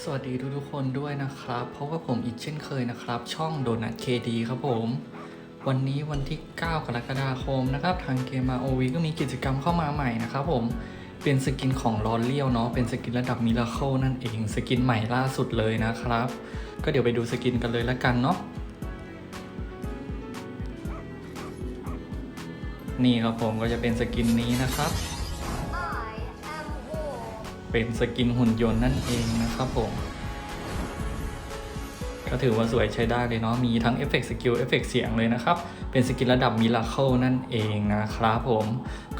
สวัสดีทุกๆคนด้วยนะครับเพราะว่าผมอีกเช่นเคยนะครับ ช่องโดนัทเคดีครับผม วันนี้วันที่ 9 กรกฎาคมนะครับ ทางเกมมาโอวีก็มีกิจกรรมเข้ามาใหม่นะครับผมเป็นสกินของลอนเลียวเนาะเป็นสกินระดับมิราเคิลนั่นเองสกินใหม่ล่าสุดเลยนะครับ ก็เดี๋ยวไปดูสกินกันเลยละกันเนาะนี่ครับผมก็จะเป็นสกินนี้นะครับ เป็นสกินหุ่นยนต์นั่นเองนะครับผม ก็ถือว่าสวยใช้ได้เลยเนาะ มีทั้งเอฟเฟกต์สกิลเอฟเฟกต์เสียงเลยนะครับ เป็นสกินระดับมิราเคิลนั่นเองนะครับผม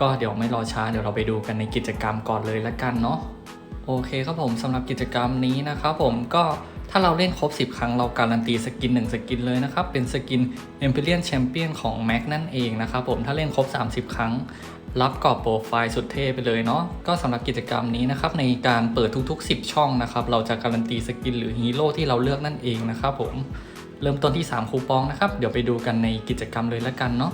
ก็เดี๋ยวไม่รอช้าเดี๋ยวเราไปดูกันในกิจกรรมก่อนเลยละกันเนาะ โอเคครับผมสำหรับกิจกรรมนี้นะครับผมก็ถ้าเราเล่นครบ 10 ครั้งเราการันตีสกิน 1 สกินเลยนะครับ เป็นสกิน Empyrean Champion ของ Mac นั่นเองนะครับผมถ้าเล่นครบ 30 ครั้ง รับกรอบโปรไฟล์สุดเท่ไปเลยเนาะก็สำหรับกิจกรรมนี้นะครับในการเปิดทุกๆ 10 ช่องนะครับเราจะการันตีสกินหรือฮีโร่ที่เราเลือกนั่นเองนะครับผมเริ่มต้นที่ 3 คูปองนะครับเดี๋ยวไปดูกันในกิจกรรมเลยละกันเนาะ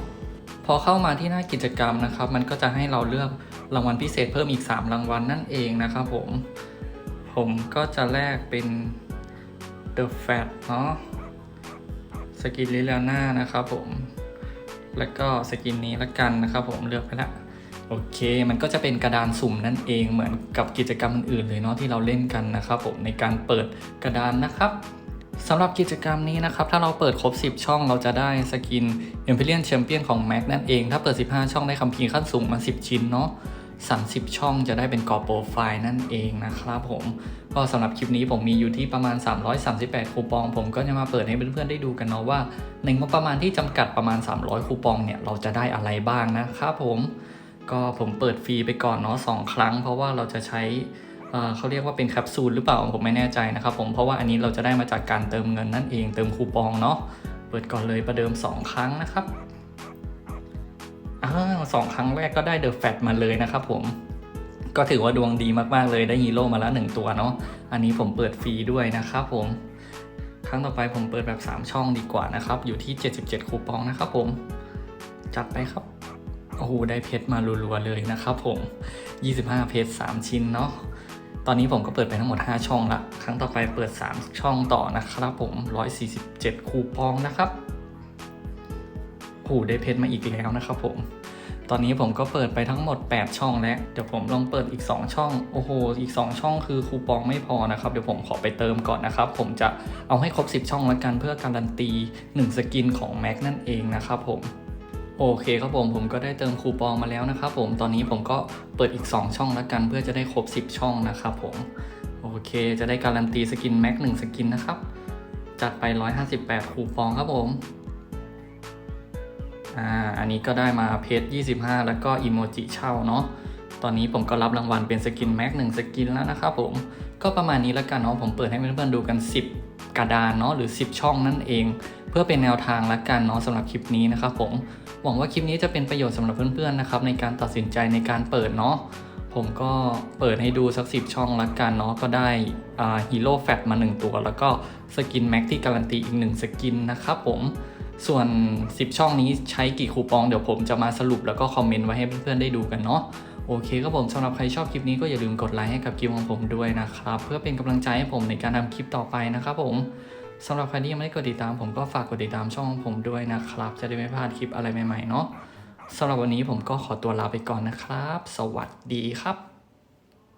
พอเข้ามาที่หน้ากิจกรรมนะครับ มันก็จะให้เราเลือกรางวัลพิเศษเพิ่มอีก 3 รางวัลนั่นเองนะครับผมผมก็จะแลกเป็น The Fat เนาะสกินลิลาน่านะครับผม แล้วก็สกินนี้ละกันนะครับผมเลือกไปและ โอเคมันก็จะเป็นกระดานสุ่มนั่นเองเหมือนกับกิจกรรมอื่นๆเลยเนาะที่เราเล่นกันนะครับผมในการเปิดกระดานนะครับสำหรับกิจกรรมนี้นะครับ ถ้าเราเปิดครบ 10 ช่องเราจะได้สกิน Empyrean Champion ของ Mac นั่นเอง ถ้าเปิด 15 ช่องได้คัมภีร์ขั้นสูงมา 10 ชิ้นเนาะ30 ช่องจะได้เป็นกรอบโปรไฟล์นั่นเองนะครับผม ก็สำหรับคลิปนี้ผมมีอยู่ที่ประมาณ 338 คูปอง ผมก็จะมาเปิดให้เพื่อนๆได้ดูกันเนาะว่าในงบประมาณที่จำกัดประมาณ 300 คูปองเนี่ยเราจะได้อะไรบ้างนะครับผม ก็ผมเปิดฟรีไปก่อนเนาะสองครั้ง เพราะว่าเราจะใช้เเขาเรียกว่าเป็นแคปซูลหรือเปล่าผมไม่แน่ใจนะครับผมเพราะว่าอันนี้เราจะได้มาจากการเติมเงินนั่นเองเติมคูปองเนาะเปิดก่อนเลยประเดิม 2 ครั้งนะครับอ้าวสองครั้งแรกก็ได้เดอะแฟตมาเลยนะครับผมก็ถือว่าดวงดีมากๆเลยได้ฮีโร่มาแล้วหนึ่งตัวเนาะอันนี้ผมเปิดฟรีด้วยนะครับผมครั้งต่อไปผมเปิดแบบ 3 ช่องดีกว่านะครับ อยู่ที่ 77 คูปองนะครับผม จัดไปครับ โอ้โหได้เพชรมารัวๆเลยนะครับผม 25 เพชร3ชิ้นเนาะตอนนี้ผมก็เปิดไปทั้งหมด 5 ช่องละครั้งต่อไปเปิด 3 ช่องต่อนะครับผม 147 คูปองนะครับโอ้โหได้เพชรมาอีกแล้วนะครับผมตอนนี้ผมก็เปิดไปทั้งหมด 8 ช่องแล้ว เดี๋ยวผมลองเปิดอีก 2 ช่อง โอ้โห อีก 2 ช่องคือคูปองไม่พอนะครับ เดี๋ยวผมขอไปเติมก่อนนะครับ ผมจะเอาให้ครบ 10 ช่องแล้วกันเพื่อการันตี 1 สกินของ Mac นั่นเองนะครับผม โอเคครับผมผมก็ได้เติมคูปองมาแล้วนะครับผมตอนนี้ผมก็เปิดอีก 2 ช่องแล้วกันเพื่อจะได้ครบ 10 ช่องนะครับผมโอเค จะได้การันตีสกิน Mac 1สกินนะครับ จัดไป 158 คูปองครับผมอ่าอันนี้ก็ได้มาเพจ25 แล้วก็อีโมจิเช่าเนาะตอนนี้ผมก็รับรางวัลเป็นสกินแม็กหนึ่งสกินแล้วนะครับผมก็ประมาณนี้แล้วกันเนาะผมเปิดให้เพื่อนๆดูกัน 10 กระดานเนาะหรือ 10 ช่องนั่นเอง เพื่อเป็นแนวทางละกันเนาะสำหรับคลิปนี้นะครับผม หวังว่าคลิปนี้จะเป็นประโยชน์สำหรับเพื่อนๆนะครับในการตัดสินใจในการเปิดเนาะผมก็เปิดให้ดูสัก10ช่องละกันเนาะก็ได้ฮีโร่แฟตมา 1 ตัว แล้วก็สกินแม็กที่การันตีอีก 1 สกินนะครับผมส่วน 10 ช่องนี้ใช้กี่คูปองเดี๋ยวผมจะมาสรุปแล้วก็คอมเมนต์ไว้ให้เพื่อนๆได้ดูกันเนาะโอเคครับผมสำหรับใครชอบคลิปนี้ก็อย่าลืมกดไลค์ให้กับคลิปของผมด้วยนะครับ เพื่อเป็นกำลังใจให้ผมในการทำคลิปต่อไปนะครับผม สำหรับใครที่ยังไม่ได้กดติดตามผมก็ฝากกดติดตามช่องของผมด้วยนะครับ จะได้ไม่พลาดคลิปอะไรใหม่ๆเนาะสำหรับวันนี้ผมก็ขอตัวลาไปก่อนนะครับ สวัสดีครับ